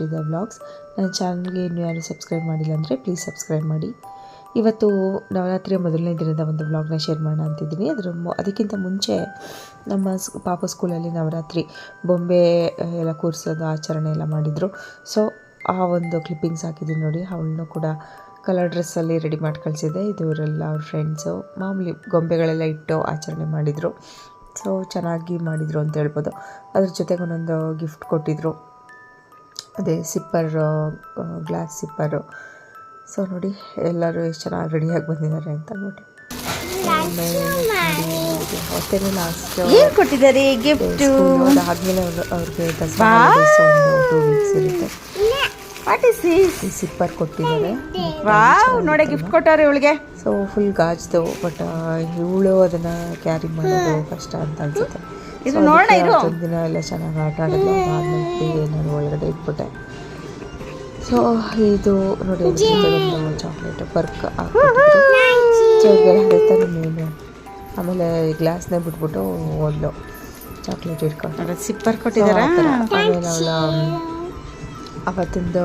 Sridhar blogs ನನ್ನ ಚಾನಲ್ಗೆ ಇನ್ನೂ ಯಾರು ಸಬ್ಸ್ಕ್ರೈಬ್ ಮಾಡಿಲ್ಲ ಅಂದರೆ ಪ್ಲೀಸ್ ಸಬ್ಸ್ಕ್ರೈಬ್ ಮಾಡಿ. ಇವತ್ತು ನವರಾತ್ರಿಯ ಮೊದಲನೇ ದಿನದ ಒಂದು ಬ್ಲಾಗ್ನ ಶೇರ್ ಮಾಡೋಣ ಅಂತಿದ್ದೀನಿ. ಅದರ ಅದಕ್ಕಿಂತ ಮುಂಚೆ ನಮ್ಮ ಪಾಪ ಸ್ಕೂಲಲ್ಲಿ ನವರಾತ್ರಿ ಬೊಂಬೆ ಎಲ್ಲ ಕೂರಿಸೋದು ಆಚರಣೆ ಎಲ್ಲ ಮಾಡಿದರು. ಸೊ, ಆ ಒಂದು ಕ್ಲಿಪ್ಪಿಂಗ್ಸ್ ಹಾಕಿದ್ದೀನಿ ನೋಡಿ. ಅವಳನ್ನು ಕೂಡ ಕಲರ್ ಡ್ರೆಸ್ಸಲ್ಲಿ ರೆಡಿ ಮಾಡಿ ಕಳಿಸಿದೆ ಇದು ಇವರೆಲ್ಲ ಅವ್ರ ಫ್ರೆಂಡ್ಸು. ಮಾಮೂಲಿ ಗೊಂಬೆಗಳೆಲ್ಲ ಇಟ್ಟು ಆಚರಣೆ ಮಾಡಿದರು. ಸೊ, ಚೆನ್ನಾಗಿ ಮಾಡಿದರು ಅಂತ ಹೇಳ್ಬೋದು. ಅದ್ರ ಜೊತೆಗೆ ಒಂದೊಂದು ಗಿಫ್ಟ್ ಕೊಟ್ಟಿದ್ದರು ಅದೇ ಸಿಪ್ಪರ್ ಗ್ಲಾಸ್ ಸಿಪ್ಪರು ಸೊ ನೋಡಿ ಎಲ್ಲರೂ ಎಷ್ಟು ಚೆನ್ನಾಗಿ ರೆಡಿಯಾಗಿ ಬಂದಿದ್ದಾರೆ ಅಂತ ನೋಡಿ. ಮತ್ತೆ ಲಾಸ್ಟ್ ಏನ್ ಕೊಟ್ಟಿದ್ದಾರೆ ಗಿಫ್ಟ್ ಅವ್ರು ಅವ್ರಿಗೆ ದಸರಾ holidays ಒಂದು ಟೂ ವೀಕ್ಸ್ ಇರುತ್ತೆ. ವಾಟ್ ಇಸ್ ದಿಸ್ ಸಿಪ್ಪರ್ ಕೊಟ್ಟಿದ್ದಾರೆ. ವಾವ್ ನೋಡಿ ಗಿಫ್ಟ್ ಕೊಟ್ಟವ್ರೆ ಇವಳಿಗೆ. ಸೊ ಫುಲ್ ಗಾಜ್ದು ಬಟ್ ಇವಳು ಅದನ್ನ ಕ್ಯಾರಿ ಮಾಡೋದು ಕಷ್ಟ ಅಂತ ಅನ್ಸುತ್ತೆ. ಇದು ನೋಡೋಣ ಇರು. ದಿನ ಎಲ್ಲ ಚೆನ್ನಾಗಿ ಆಟ ಆಡೋದು ಅದಾದ್ಮೇಲೆ ನಾನು ಇಟ್ಬಿಟ್ಟೆ ಸೊ ಇದು ನೋಡಿ ಚಾಕ್ಲೇಟ್ ಬರ್ಕ್ ಹೇಳ್ತಾರೆ ಮೇನು ಆಮೇಲೆ ಗ್ಲಾಸ್ನೇ ಬಿಟ್ಬಿಟ್ಟು ಒಂದು ಚಾಕ್ಲೇಟ್ ಇಟ್ಕೊಂಡು ಸಿಪ್ಪರ್ ಕೊಟ್ಟಿದ್ದಾರೆ ಕೊಟ್ಟಿದಾರ ಆ ಥರ. ಆಮೇಲೆ ಅವಳ ಅವತ್ತಿಂದು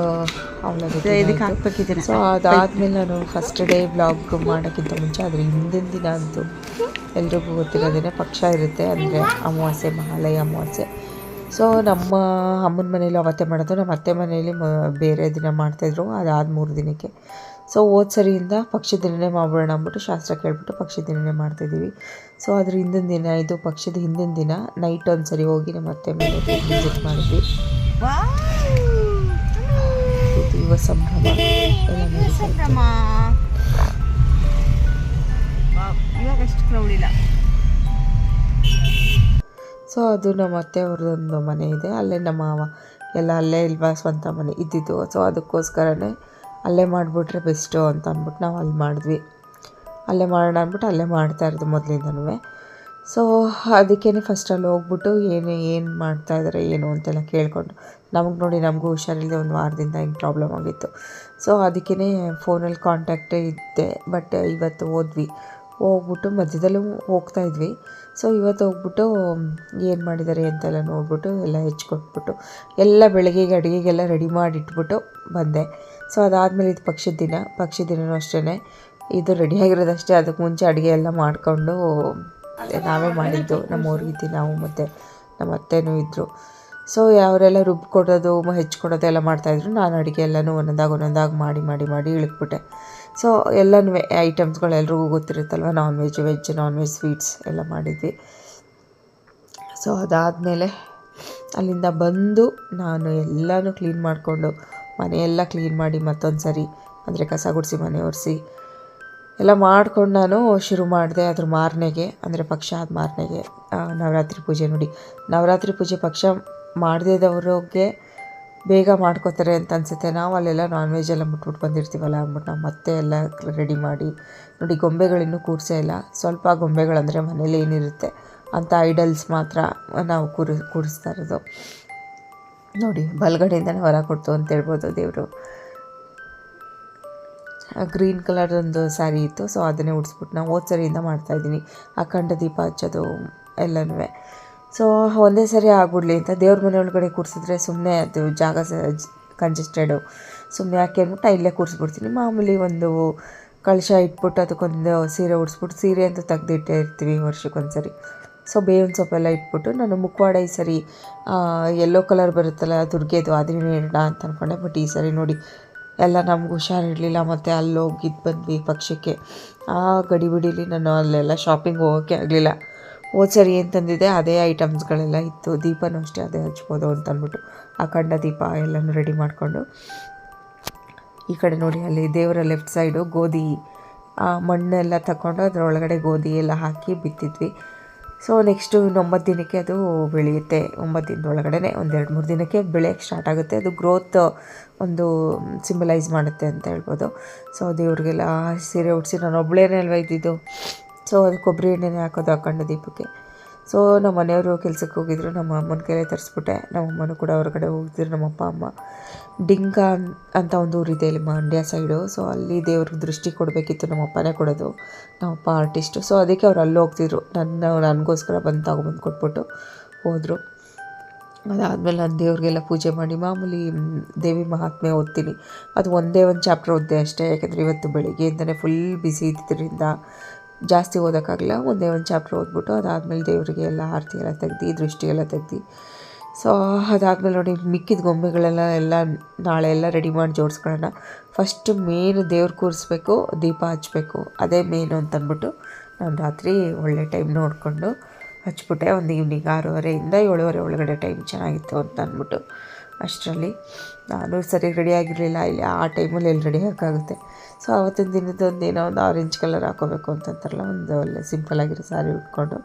ಅವಳ ಇದಕ್ಕೆ ಹಾಕ್ಬೇಕಿದ್ದೀನಿ ಸೊ ಅದಾದ್ಮೇಲೆ ನಾನು ಫಸ್ಟ್ ಡೇ ಬ್ಲಾಗ್ ಮಾಡೋಕ್ಕಿಂತ ಮುಂಚೆ ಅದ್ರ ಹಿಂದಿನ ದಿನ ಅಂತೂ ಎಲ್ರಿಗೂ ಗೊತ್ತಿರೋದೇನೆ ಪಕ್ಷ ಇರುತ್ತೆ ಅಂದರೆ ಅಮಾವಾಸ್ಯೆ ಮಹಾಲಯ ಅಮಾವಾಸ್ಯೆ. ಸೊ ನಮ್ಮ ಅಮ್ಮನ ಮನೇಲಿ ಅವತ್ತೆ ಮಾಡೋದು ನಮ್ಮ ಅತ್ತೆ ಮನೇಲಿ ಮ ಬೇರೆ ದಿನ ಮಾಡ್ತಾಯಿದ್ರು ಅದಾದ ಮೂರು ದಿನಕ್ಕೆ. ಸೊ ಹೋದ ಸರಿಯಿಂದ ಪಕ್ಷಿ ದಿನನೇ ಮಾಡೋಣ ಅಂದ್ಬಿಟ್ಟು ಶಾಸ್ತ್ರ ಕೇಳಿಬಿಟ್ಟು ಪಕ್ಷಿ ದಿನನೇ ಮಾಡ್ತಾಯಿದ್ದೀವಿ ಸೊ ಅದ್ರ ಹಿಂದಿನ ದಿನ ಇದು ಪಕ್ಷದ ಹಿಂದಿನ ದಿನ ನೈಟ್ ಒಂದು ಸರಿ ಹೋಗಿ ನಮ್ಮ ಅತ್ತೆ ಮನೆಗೆ ವಿಸಿಟ್ ಮಾಡಿದ್ವಿ. ಯುವ ಸಂಭ್ರಮ. ಇವಾಗ ಅಷ್ಟು ಕ್ರೌಡ್ ಇಲ್ಲ. ಸೊ ಅದು ನಮ್ಮ ಅತ್ತೆ ಅವ್ರದ್ದೊಂದು ಮನೆ ಇದೆ. ಅಲ್ಲೇ ನಮ್ಮ ಮಾವ ಎಲ್ಲ ಅಲ್ಲೇ ಇಲ್ವಾ? ಸ್ವಂತ ಮನೆ ಇದ್ದಿದ್ದು. ಸೊ ಅದಕ್ಕೋಸ್ಕರನೇ ಅಲ್ಲೇ ಮಾಡಿಬಿಟ್ರೆ ಬೆಸ್ಟು ಅಂತ ಅಂದ್ಬಿಟ್ಟು ನಾವು ಅಲ್ಲಿ ಮಾಡಿದ್ವಿ. ಅಲ್ಲೇ ಮಾಡೋಣ ಅಂದ್ಬಿಟ್ಟು ಅಲ್ಲೇ ಮಾಡ್ತಾ ಇರೋದು ಮೊದಲಿಂದನೂ ಸೊ ಅದಕ್ಕೇ ಫಸ್ಟ್ ಅಲ್ಲಿ ಹೋಗ್ಬಿಟ್ಟು ಏನು ಏನು ಮಾಡ್ತಾ ಇದ್ದಾರೆ ಏನು ಅಂತೆಲ್ಲ ಕೇಳಿಕೊಂಡು ನಮಗೆ ನೋಡಿ ನಮಗೂ ಹುಷಾರಿಲ್ಲದೆ ಒಂದು ವಾರದಿಂದ ಹಿಂಗೆ ಪ್ರಾಬ್ಲಮ್ ಆಗಿತ್ತು. ಸೊ ಅದಕ್ಕೇ ಫೋನಲ್ಲಿ ಕಾಂಟ್ಯಾಕ್ಟೇ ಇದ್ದೆ. ಬಟ್ ಇವತ್ತು ಹೋದ್ವಿ. ಹೋಗ್ಬಿಟ್ಟು ಮಧ್ಯದಲ್ಲೂ ಹೋಗ್ತಾ ಇದ್ವಿ. ಸೊ ಇವತ್ತು ಹೋಗ್ಬಿಟ್ಟು ಏನು ಮಾಡಿದ್ದಾರೆ ಅಂತೆಲ್ಲ ನೋಡ್ಬಿಟ್ಟು ಎಲ್ಲ ಹೆಚ್ಕೊಟ್ಬಿಟ್ಟು ಎಲ್ಲ ಬೆಳಗ್ಗೆಗೆ, ಅಡುಗೆಗೆಲ್ಲ ರೆಡಿ ಮಾಡಿ ಇಟ್ಬಿಟ್ಟು ಬಂದೆ. ಸೊ ಅದಾದಮೇಲೆ ಇದು ಪಕ್ಷದ ದಿನ. ಪಕ್ಷಿ ದಿನವೂ ಅಷ್ಟೇ ಇದು ರೆಡಿಯಾಗಿರೋದಷ್ಟೇ ಅದಕ್ಕೆ ಮುಂಚೆ ಅಡುಗೆ ಎಲ್ಲ ಮಾಡಿಕೊಂಡು ನಾವೇ ಮಾಡಿದ್ದು. ನಮ್ಮ ಊರಿಗೆ ನಾವು ಮತ್ತು ನಮ್ಮ ಅತ್ತೆನೂ ಇದ್ದರು ಸೊ ಅವರೆಲ್ಲ ರುಬ್ಕೊಡೋದು ಮ- ಹೆಚ್ಕೊಡೋದು ಎಲ್ಲ ಮಾಡ್ತಾಯಿದ್ರು ನಾನು ಅಡುಗೆ ಎಲ್ಲನೂ ಒಂದೊಂದಾಗಿ ಒಂದೊಂದಾಗಿ ಮಾಡಿ ಮಾಡಿ ಮಾಡಿ ಇಳಿಕ್ಬಿಟ್ಟೆ ಸೊ ಎಲ್ಲನೂ ಐಟಮ್ಸ್ಗಳು ಎಲ್ರಿಗೂ ಗೊತ್ತಿರುತ್ತಲ್ವ? Non veg veg non veg sweets ಎಲ್ಲ ಮಾಡಿದ್ವಿ. ಸೊ ಅದಾದಮೇಲೆ ಅಲ್ಲಿಂದ ಬಂದು ನಾನು ಎಲ್ಲನೂ ಕ್ಲೀನ್ ಮಾಡಿಕೊಂಡು ಮನೆಯೆಲ್ಲ ಕ್ಲೀನ್ ಮಾಡಿ ಮತ್ತೊಂದು ಸರಿ ಅಂದರೆ ಕಸ ಗುಡಿಸಿ ಮನೆ ಒರೆಸಿ ಎಲ್ಲ ಮಾಡ್ಕೊಂಡು ನಾನು ಶುರು ಮಾಡಿದೆ ಅದ್ರ ಮಾರನೆಗೆ ಅಂದರೆ ಪಕ್ಷ ಆದ ಮಾರನೆಗೆ ನವರಾತ್ರಿ ಪೂಜೆ ನೋಡಿ. ನವರಾತ್ರಿ ಪೂಜೆ ಪಕ್ಷ ಮಾಡದೇದವ್ರಿಗೆ ಬೇಗ ಮಾಡ್ಕೋತಾರೆ ಅಂತ ಅನಿಸುತ್ತೆ. ನಾವು ಅಲ್ಲೆಲ್ಲ ನಾನ್ ವೆಜ್ ಎಲ್ಲ ಮುಟ್ಬಿಟ್ಟು ಬಂದಿರ್ತೀವಲ್ಲ ಅಂದ್ಬಿಟ್ಟು ನಾವು ಮತ್ತೆ ಎಲ್ಲ ರೆಡಿ ಮಾಡಿ, ನೋಡಿ ಗೊಂಬೆಗಳಿನ್ನೂ ಕೂರಿಸೇ ಇಲ್ಲ. ಸ್ವಲ್ಪ ಗೊಂಬೆಗಳಂದರೆ ಮನೇಲಿ ಏನಿರುತ್ತೆ ಅಂಥ ಐಡಲ್ಸ್ ಮಾತ್ರ ನಾವು ಕೂರಿ, ಕೂರಿಸ್ತಾ ಇರೋದು. ನೋಡಿ, ಬಲಗಡೆಯಿಂದನೇ ಹೊರ ಕೊಡ್ತು ಅಂತ ಹೇಳ್ಬೋದು ದೇವರು. ಗ್ರೀನ್ ಕಲರ್ ಒಂದು ಸ್ಯಾರಿ ಇತ್ತು ಸೊ ಅದನ್ನೇ ಉಡಿಸ್ಬಿಟ್ಟು ನಾವು ಹೋದ ಸರಿಯಿಂದ ಮಾಡ್ತಾಯಿದ್ದೀನಿ ಅಖಂಡ ದೀಪ ಹಚ್ಚೋದು ಎಲ್ಲನೂ ಸೊ ಒಂದೇ ಸರಿ ಆಗ್ಬಿಡ್ಲಿ ಅಂತ ದೇವ್ರ ಮನೆ ಒಳಗಡೆ ಕೂರಿಸಿದ್ರೆ ಸುಮ್ಮನೆ ಅದು ಜಾಗ ಕಂಜೆಸ್ಟೆಡು ಸುಮ್ಮನೆ ಯಾಕೆ ಅಂದ್ಬಿಟ್ಟು ಇಲ್ಲೇ ಕೂರಿಸ್ಬಿಡ್ತೀನಿ. ಮಾಮೂಲಿ ಒಂದು ಕಳಶ ಇಟ್ಬಿಟ್ಟು ಅದಕ್ಕೊಂದು ಸೀರೆ ಉಡಿಸ್ಬಿಟ್ಟು ಸೀರೆ ಅಂತ ತೆಗ್ದಿಟ್ಟೇ ಇರ್ತೀವಿ ವರ್ಷಕ್ಕೊಂದು ಸರಿ ಸೊ ಬೇವಿನ ಸೊಪ್ಪೆಲ್ಲ ಇಟ್ಬಿಟ್ಟು ನಾನು ಮುಖವಾಡ ಈ ಸರಿ ಯೆಲ್ಲೋ ಕಲರ್ ಬರುತ್ತಲ್ಲ ದುರ್ಗೆದು ಅದನ್ನೇ ಇಡೋಣ ಅಂತ ಅಂದ್ಕೊಂಡೆ ಬಟ್ ಈ ಸರಿ ನೋಡಿ, ಎಲ್ಲ ನಮ್ಗೆ ಹುಷಾರಿರಲಿಲ್ಲ ಮತ್ತು ಅಲ್ಲೋಗಿದ್ದು ಬಂದ್ವಿ ಪಕ್ಷಕ್ಕೆ. ಆ ಗಡಿಬಿಡಿಲಿ ನಾನು ಅಲ್ಲೆಲ್ಲ ಶಾಪಿಂಗ್ ಹೋಗೋಕ್ಕೆ ಆಗಲಿಲ್ಲ. ಹೋದ ಅಂತಂದಿದೆ ಏನು ಅದೇ ಐಟಮ್ಸ್ಗಳೆಲ್ಲ ಇತ್ತು. ದೀಪನೂ ಅಷ್ಟೇ ಅದೇ ಹಚ್ಬೋದು ಅಂತ ಅಂದ್ಬಿಟ್ಟು ಅಖಂಡ ದೀಪ ಎಲ್ಲನೂ ರೆಡಿ ಮಾಡಿಕೊಂಡು ಈ ಕಡೆ ನೋಡಿ, ಅಲ್ಲಿ ದೇವರ ಲೆಫ್ಟ್ ಸೈಡು ಗೋಧಿ, ಆ ಮಣ್ಣೆಲ್ಲ ತಗೊಂಡು ಅದರೊಳಗಡೆ ಗೋಧಿ ಎಲ್ಲ ಹಾಕಿ ಬಿತ್ತಿದ್ವಿ. ಸೊ ನೆಕ್ಸ್ಟು ಇನ್ನು ಒಂಬತ್ತು ದಿನಕ್ಕೆ ಅದು ಬೆಳೆಯುತ್ತೆ. ಒಂಬತ್ತು ದಿನದ ಒಳಗಡೆ ಒಂದು ಎರಡು ಮೂರು ದಿನಕ್ಕೆ ಬೆಳೆಯೋಕ್ಕೆ ಸ್ಟಾರ್ಟ್ ಆಗುತ್ತೆ. ಅದು ಗ್ರೋತ್ ಒಂದು ಸಿಂಬಲೈಸ್ ಮಾಡುತ್ತೆ ಅಂತ ಹೇಳ್ಬೋದು. ಸೊ ದೇವ್ರಿಗೆಲ್ಲ ಸೀರೆ ಉಡಿಸಿ ನಾನು ಒಬ್ಬಳೇನೇ ಅಲ್ವಾ ಇದ್ದಿದ್ದು? ಸೊ ಅದು ಕೊಬ್ಬರಿ ಎಣ್ಣೆನೇ ಹಾಕೋದು ಹಾಕೊಂಡು ದೀಪಕ್ಕೆ. ಸೊ ನಮ್ಮ ಮನೆಯವರು ಕೆಲಸಕ್ಕೆ ಹೋಗಿದ್ರು, ನಮ್ಮ ಅಮ್ಮನ ಕೈಲೇ ತರಿಸ್ಬಿಟ್ಟೆ. ನಮ್ಮ ಅಮ್ಮನೂ ಕೂಡ ಹೊರಗಡೆ ಹೋಗಿದ್ರು, ನಮ್ಮ ಅಪ್ಪ, ಅಮ್ಮ. ಡಿಂಗ ಅಂತ ಒಂದು ಊರಿದೆ ಇಲ್ಲಿ ಮಂಡ್ಯ ಸೈಡು. ಸೊ ಅಲ್ಲಿ ದೇವ್ರಿಗೆ ದೃಷ್ಟಿ ಕೊಡಬೇಕಿತ್ತು, ನಮ್ಮ ಅಪ್ಪನೇ ಕೊಡೋದು. ನಮ್ಮಪ್ಪ ಆರ್ಟಿಸ್ಟು. ಸೊ ಅದಕ್ಕೆ ಅವ್ರು ಅಲ್ಲಿ ಹೋಗ್ತಿದ್ರು. ನನ್ನ, ನನಗೋಸ್ಕರ ಬಂದು ತಗೊಬಂದು ಕೊಟ್ಬಿಟ್ಟು ಹೋದರು. ಅದಾದಮೇಲೆ ನಾನು ದೇವ್ರಿಗೆಲ್ಲ ಪೂಜೆ ಮಾಡಿ, ಮಾಮೂಲಿ ದೇವಿ ಮಹಾತ್ಮೆ ಓದ್ತೀನಿ. ಅದು ಒಂದೇ ಒಂದು ಚಾಪ್ಟರ್ ಓದ್ದೆ ಅಷ್ಟೇ. ಯಾಕೆಂದರೆ ಇವತ್ತು ಬೆಳಿಗ್ಗೆಯಿಂದನೇ ಫುಲ್ ಬಿಸಿ ಇದ್ದಿದ್ದರಿಂದ ಜಾಸ್ತಿ ಓದೋಕ್ಕಾಗಲ್ಲ, ಒಂದೇ ಒಂದು ಚಾಪ್ಟರ್ ಓದ್ಬಿಟ್ಟು ಅದಾದಮೇಲೆ ದೇವರಿಗೆ ಎಲ್ಲ ಆರತಿ ಎಲ್ಲ ತೆಗ್ದು ದೃಷ್ಟಿ ಎಲ್ಲ ತೆಗ್ದು. ಸೊ ಅದಾದಮೇಲೆ ನೋಡಿ, ಮಿಕ್ಕಿದ ಗೊಂಬೆಗಳೆಲ್ಲ ಎಲ್ಲ ನಾಳೆ ಎಲ್ಲ ರೆಡಿ ಮಾಡಿ ಜೋಡಿಸ್ಕೊಳ್ಳೋಣ. ಫಸ್ಟ್ ಮೇನ್ ದೇವ್ರು ಕೂರಿಸ್ಬೇಕು, ದೀಪ ಹಚ್ಚಬೇಕು ಅದೇ ಮೇನು ಅಂತ ಅಂದ್ಬಿಟ್ಟು ನಾನು ರಾತ್ರಿ ಒಳ್ಳೆ ಟೈಮ್ ನೋಡಿಕೊಂಡು ಹಚ್ಬಿಟ್ಟೆ. ಒಂದು ಈವ್ನಿಂಗ್ ಆರೂವರೆಯಿಂದ ಏಳುವರೆ ಒಳಗಡೆ ಟೈಮ್ ಚೆನ್ನಾಗಿತ್ತು ಅಂತ ಅಂದ್ಬಿಟ್ಟು ಅಷ್ಟರಲ್ಲಿ. ನಾನು ಸರಿ ರೆಡಿ ಆಗಿರಲಿಲ್ಲ. ಇಲ್ಲಿ ಆ ಟೈಮಲ್ಲಿ ಎಲ್ಲಿ ರೆಡಿ ಹಾಕಾಗುತ್ತೆ. ಸೊ ಆವತ್ತಿನ ದಿನದೊಂದು ಏನೋ ಒಂದು ಆರೆಂಜ್ ಕಲರ್ ಹಾಕೋಬೇಕು ಅಂತಂತಾರಲ್ಲ, ಒಂದು ಒಳ್ಳೆ ಸಿಂಪಲ್ಲಾಗಿರೋ ಸ್ಯಾರಿ ಉಟ್ಕೊಂಡು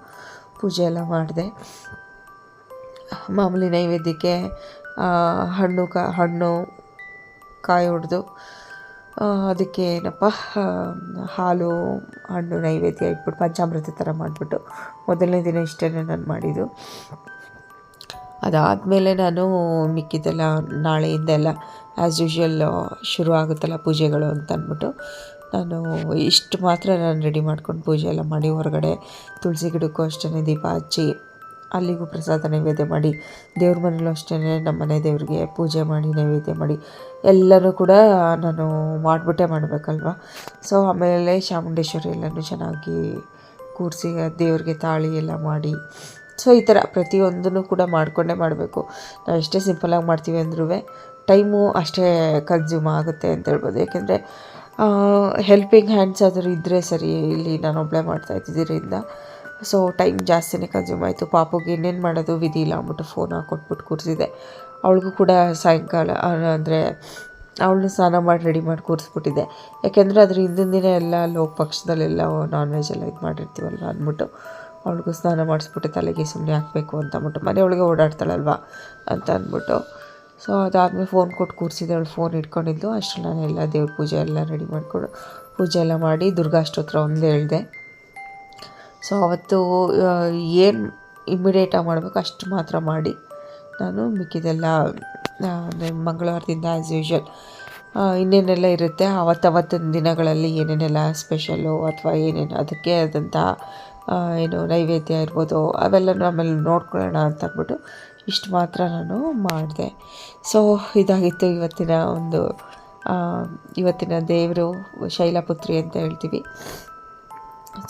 ಪೂಜೆ ಎಲ್ಲ ಮಾಡಿದೆ. ಮಾಮೂಲಿ ನೈವೇದ್ಯಕ್ಕೆ ಹಣ್ಣು ಕಾ, ಹಣ್ಣು ಕಾಯಿ ಹೊಡೆದು ಅದಕ್ಕೆ ಏನಪ್ಪ ಹಾಲು, ಹಣ್ಣು ನೈವೇದ್ಯ ಇಟ್ಬಿಟ್ಟು, ಪಂಚಾಮೃತ ಥರ ಮಾಡಿಬಿಟ್ಟು ಮೊದಲನೇ ದಿನ ಇಷ್ಟೇ ನಾನು ಮಾಡಿದ್ದು. ಅದಾದಮೇಲೆ ನಾನು ಮಿಕ್ಕಿದ್ದೆಲ್ಲ ನಾಳೆಯಿಂದ ಎಲ್ಲ ಆ್ಯಸ್ ಯೂಶ್ವಲ್ ಶುರು ಆಗುತ್ತಲ್ಲ ಪೂಜೆಗಳು ಅಂತ ಅಂದ್ಬಿಟ್ಟು ನಾನು ಇಷ್ಟು ಮಾತ್ರ ನಾನು ರೆಡಿ ಮಾಡ್ಕೊಂಡು ಪೂಜೆ ಎಲ್ಲ ಮಾಡಿ ಹೊರಗಡೆ ತುಳಸಿ ಗಿಡಕ್ಕೂ ಅಷ್ಟೇ ದೀಪ ಹಚ್ಚಿ ಅಲ್ಲಿಗೂ ಪ್ರಸಾದ ನೈವೇದ್ಯ ಮಾಡಿ, ದೇವ್ರ ಮನೇಲೂ ಅಷ್ಟೇ ನಮ್ಮ ಮನೆ ದೇವರಿಗೆ ಪೂಜೆ ಮಾಡಿ, ನೈವೇದ್ಯ ಮಾಡಿ ಎಲ್ಲನೂ ಕೂಡ ನಾನು ಮಾಡಿಬಿಟ್ಟೆ ಮಾಡಬೇಕಲ್ವ? ಸೊ ಆಮೇಲೆ ಚಾಮುಂಡೇಶ್ವರಿ ಎಲ್ಲನೂ ಚೆನ್ನಾಗಿ ಕೂರಿಸಿ ದೇವ್ರಿಗೆ ತಾಳಿ ಎಲ್ಲ ಮಾಡಿ ಸೊ ಈ ಥರ ಪ್ರತಿಯೊಂದನ್ನು ಕೂಡ ಮಾಡಿಕೊಂಡೇ ಮಾಡಬೇಕು. ನಾವು ಎಷ್ಟೇ ಸಿಂಪಲಾಗಿ ಮಾಡ್ತೀವಿ ಅಂದ್ರೂ ಟೈಮು ಅಷ್ಟೇ ಕನ್ಸ್ಯೂಮ್ ಆಗುತ್ತೆ ಅಂತ ಹೇಳ್ಬೋದು. ಯಾಕೆಂದರೆ ಹೆಲ್ಪಿಂಗ್ ಹ್ಯಾಂಡ್ಸ್ ಆದರೂ ಇದ್ದರೆ ಸರಿ, ಇಲ್ಲಿ ನಾನು ಒಬ್ಬಳೇ ಮಾಡ್ತಾ ಇದ್ದಿದ್ದರಿಂದ ಸೊ ಟೈಮ್ ಜಾಸ್ತಿನೇ ಕನ್ಸ್ಯೂಮ್ ಆಯಿತು. ಪಾಪುಗೆ ಇನ್ನೇನು ಮಾಡೋದು? ವಿಧಿ ಇಲ್ಲ ಅಂದ್ಬಿಟ್ಟು ಫೋನ್ ಹಾಕೊಟ್ಬಿಟ್ಟು ಕೂರಿಸಿದೆ. ಅವಳಿಗೂ ಕೂಡ ಸಾಯಂಕಾಲ ಅಂದರೆ ಅವಳನ್ನ ಸ್ನಾನ ಮಾಡಿ ರೆಡಿ ಮಾಡಿ ಕೂರಿಸ್ಬಿಟ್ಟಿದ್ದೆ ಯಾಕೆಂದರೆ, ಅದ್ರ ಹಿಂದಿನ ದಿನ ಎಲ್ಲ ಲೋಕ ಪಕ್ಷದಲ್ಲೆಲ್ಲ ನಾನ್ ವೆಜ್ ಎಲ್ಲ ಇದು ಮಾಡಿರ್ತೀವಲ್ಲ ಅಂದ್ಬಿಟ್ಟು. ಅವಳಿಗೂ ಸ್ನಾನ ಮಾಡಿಸ್ಬಿಟ್ಟು ತಲೆಗೆ ಸುಮ್ಮನೆ ಹಾಕಬೇಕು ಅಂತ ಅಂದ್ಬಿಟ್ಟು ಮನೆಯೊಳಗೆ ಓಡಾಡ್ತಾಳಲ್ವ ಅಂತ ಅಂದ್ಬಿಟ್ಟು. ಸೊ ಅದಾದಮೇಲೆ ಫೋನ್ ಕೊಟ್ಟು ಕೂರಿಸಿದೆ. ಅವಳು ಫೋನ್ ಇಟ್ಕೊಂಡಿದ್ದು. ಅಷ್ಟು ನಾನು ಎಲ್ಲ ದೇವ್ರ ಪೂಜೆ ಎಲ್ಲ ರೆಡಿ ಮಾಡಿಕೊಂಡು ಪೂಜೆ ಎಲ್ಲ ಮಾಡಿ ದುರ್ಗಾಷ್ಟೋತ್ರ ಒಂದು ಹೇಳಿದೆ. ಸೊ ಅವತ್ತು ಏನು ಇಮ್ಮಿಡಿಯೇಟಾಗಿ ಮಾಡಬೇಕು ಅಷ್ಟು ಮಾತ್ರ ಮಾಡಿ ನಾನು ಮಿಕ್ಕಿದೆಲ್ಲ ಮಂಗಳವಾರದಿಂದ ಆ್ಯಸ್ ಯೂಶ್ವಲ್ ಇನ್ನೇನೆಲ್ಲ ಇರುತ್ತೆ. ಅವತ್ತವತ್ತಿನ ದಿನಗಳಲ್ಲಿ ಏನೇನೆಲ್ಲ ಸ್ಪೆಷಲ್ಲು ಅಥವಾ ಏನೇನು, ಅದಕ್ಕೆ ಆದಂಥ ಏನು ನೈವೇದ್ಯ ಇರ್ಬೋದು, ಅವೆಲ್ಲನೂ ಆಮೇಲೆ ನೋಡ್ಕೊಳ್ಳೋಣ ಅಂತ ಅಂದ್ಬಿಟ್ಟು ಇಷ್ಟು ಮಾತ್ರ ನಾನು ಮಾಡಿದೆ. ಸೊ ಇದಾಗಿತ್ತು ಇವತ್ತಿನ ಒಂದು ಇವತ್ತಿನ ದೇವರು ಶೈಲಪುತ್ರಿ ಅಂತ ಹೇಳ್ತೀವಿ.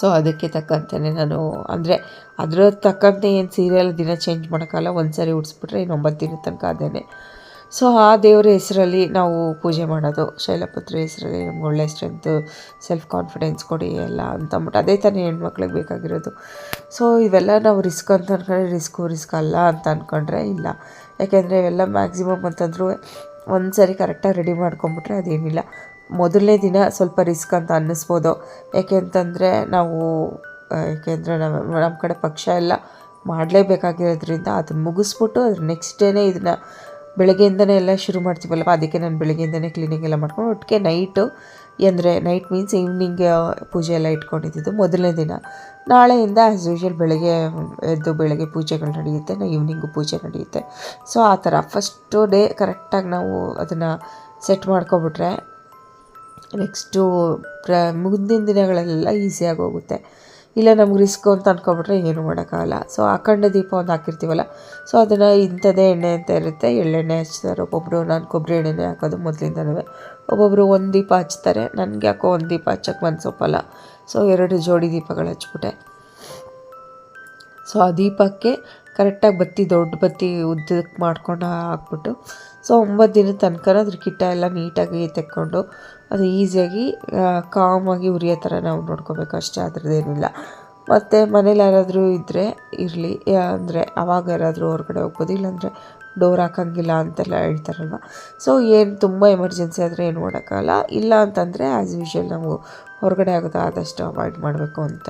ಸೊ ಅದಕ್ಕೆ ತಕ್ಕಂತೆಯೇ ನಾನು, ಅಂದರೆ ಅದರ ತಕ್ಕಂತೆ ಏನು ಸೀರಿಯಲ್ ದಿನ ಚೇಂಜ್ ಮಾಡೋಕ್ಕಲ್ಲ ಒಂದು ಸರಿ ಉಡ್ಸ್ಬಿಟ್ರೆ ಇನ್ನು ಒಂಬತ್ತು ದಿನದ ತನಕ ಅದೇನೆ. ಸೊ ಆ ದೇವರ ಹೆಸರಲ್ಲಿ ನಾವು ಪೂಜೆ ಮಾಡೋದು ಶೈಲಪುತ್ರ ಹೆಸರಲ್ಲಿ ನಮ್ಗೆ ಒಳ್ಳೆ ಸ್ಟ್ರೆಂತು ಸೆಲ್ಫ್ ಕಾನ್ಫಿಡೆನ್ಸ್ ಕೊಡಿ ಎಲ್ಲ ಅಂತ ಅಂದ್ಬಿಟ್ಟು ಅದೇ ತಾನೇ ಹೆಣ್ಮಕ್ಳಿಗೆ ಬೇಕಾಗಿರೋದು. ಸೊ ಇವೆಲ್ಲ ನಾವು ರಿಸ್ಕ್ ಅಂತ ಅಂದ್ಕೊಂಡ್ರೆ ರಿಸ್ಕು ರಿಸ್ಕ್ ಅಲ್ಲ ಅಂತ ಅಂದ್ಕೊಂಡ್ರೆ ಇಲ್ಲ. ಯಾಕೆಂದರೆ ಇವೆಲ್ಲ ಮ್ಯಾಕ್ಸಿಮಮ್ ಅಂತಂದ್ರೂ ಒಂದು ಸರಿ ಕರೆಕ್ಟಾಗಿ ರೆಡಿ ಮಾಡ್ಕೊಂಬಿಟ್ರೆ ಅದೇನಿಲ್ಲ. ಮೊದಲನೇ ದಿನ ಸ್ವಲ್ಪ ರಿಸ್ಕ್ ಅಂತ ಅನ್ನಿಸ್ಬೋದು. ಯಾಕೆ ಅಂತಂದರೆ ನಾವು ಯಾಕೆಂದರೆ ನಮ್ಮ ನಮ್ಮ ಕಡೆ ಪಕ್ಷ ಎಲ್ಲ ಮಾಡಲೇಬೇಕಾಗಿರೋದ್ರಿಂದ ಅದನ್ನ ಮುಗಿಸ್ಬಿಟ್ಟು ಅದ್ರ ನೆಕ್ಸ್ಟ್ ಡೇನೇ ಇದನ್ನು ಬೆಳಗ್ಗೆಯಿಂದನೇ ಎಲ್ಲ ಶುರು ಮಾಡ್ತೀವಲ್ವ? ಅದಕ್ಕೆ ನಾನು ಬೆಳಗ್ಗೆಯಿಂದನೇ ಕ್ಲೀನಿಂಗ್ ಎಲ್ಲ ಮಾಡ್ಕೊಂಡು ಒಟ್ಟಿಗೆ ನೈಟು ಅಂದರೆ ನೈಟ್ ಮೀನ್ಸ್ ಈವ್ನಿಂಗ್ ಪೂಜೆ ಎಲ್ಲ ಇಟ್ಕೊಂಡಿದ್ದು. ಮೊದಲನೇ ದಿನ. ನಾಳೆಯಿಂದ ಆ್ಯಸ್ ಯೂಶ್ವಲ್ ಬೆಳಗ್ಗೆ, ಎದ್ದು ಬೆಳಗ್ಗೆ ಪೂಜೆಗಳು ನಡೆಯುತ್ತೆ, ನಾ ಈವ್ನಿಂಗು ಪೂಜೆ ನಡೆಯುತ್ತೆ. ಸೊ ಆ ಥರ. ಫಸ್ಟು ಡೇ ಕರೆಕ್ಟಾಗಿ ನಾವು ಅದನ್ನು ಸೆಟ್ ಮಾಡ್ಕೊಬಿಟ್ರೆ ನೆಕ್ಸ್ಟು ಪ್ರ, ಮುಂದಿನ ದಿನಗಳೆಲ್ಲ ಈಸಿಯಾಗಿ ಹೋಗುತ್ತೆ. ಇಲ್ಲ, ನಮ್ಗೆ ರಿಸ್ಕ್ ಅಂತ ಅಂದ್ಕೊಂಬಿಟ್ರೆ ಏನು ಮಾಡೋಕ್ಕಾಗಲ್ಲ. ಸೊ ಅಖಂಡ ದೀಪ ಒಂದು ಹಾಕಿರ್ತೀವಲ್ಲ ಸೊ ಅದನ್ನು ಇಂಥದ್ದೇ ಎಣ್ಣೆ ಅಂತ ಇರುತ್ತೆ. ಎಳ್ಳೆಣ್ಣೆ ಹಚ್ತಾರೆ. ಒಬ್ಬೊಬ್ಬರು ನಾನು ಕೊಬ್ಬರಿ ಎಣ್ಣೆನೇ ಹಾಕೋದು ಮೊದಲಿಂದನೂ ಒಬ್ಬೊಬ್ಬರು ಒಂದು ದೀಪ ಹಚ್ತಾರೆ. ನನಗೆ ಯಾಕೋ ಒಂದು ದೀಪ ಹಚ್ಚಕ್ಕೆ ಮನ್ಸೊಪ್ಪಲ್ಲ. ಸೊ ಎರಡು ಜೋಡಿ ದೀಪಗಳು ಹಚ್ಬಿಟ್ಟೆ. ಸೊ ಆ ದೀಪಕ್ಕೆ ಕರೆಕ್ಟಾಗಿ ಬತ್ತಿ, ದೊಡ್ಡ ಬತ್ತಿ ಉದ್ದಕ್ಕೆ ಮಾಡ್ಕೊಂಡು ಹಾಕ್ಬಿಟ್ಟು ಸೊ ಒಂಬತ್ತು ದಿನದ ತನಕ ಅದ್ರ ಕಿಟ್ಟ ಎಲ್ಲ ನೀಟಾಗಿ ತೆಕ್ಕೊಂಡು, ಅದು ಈಸಿಯಾಗಿ ಕಾಮಾಗಿ ಉರಿಯೋ ಥರ ನಾವು ನೋಡ್ಕೋಬೇಕು. ಅಷ್ಟೇ ಅದ್ರದ್ದೇನಿಲ್ಲ ಮತ್ತು ಮನೇಲಿ ಯಾರಾದರೂ ಇದ್ದರೆ ಇರಲಿ ಅಂದರೆ ಅವಾಗ ಯಾರಾದರೂ ಹೊರಗಡೆ ಹೋಗ್ಬೋದು, ಇಲ್ಲಾಂದರೆ ಡೋರ್ ಹಾಕೋಂಗಿಲ್ಲ ಅಂತೆಲ್ಲ ಹೇಳ್ತಾರಲ್ವ. ಸೊ ಏನು ತುಂಬ ಎಮರ್ಜೆನ್ಸಿ ಆದರೆ ಏನು ಮಾಡೋಕ್ಕಾಗಲ್ಲ. ಇಲ್ಲ ಅಂತಂದರೆ ಆ್ಯಸ್ ಯೂಶ್ವಲ್ ನಾವು ಹೊರಗಡೆ ಆಗೋದು ಆದಷ್ಟು ಅವಾಯ್ಡ್ ಮಾಡಬೇಕು ಅಂತ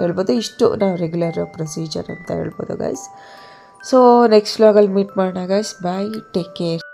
ಹೇಳ್ಬೋದು. ಇಷ್ಟು ನಾವು ರೆಗ್ಯುಲರ್ ಪ್ರೊಸೀಜರ್ ಅಂತ ಹೇಳ್ಬೋದು ಗೈಸ್ ಸೊ ನೆಕ್ಸ್ಟ್ ವ್ಲಾಗಲ್ಲಿ ಮೀಟ್ ಮಾಡೋಣ ಗೈಸ್ ಬಾಯ್ ಟೇಕ್ ಕೇರ್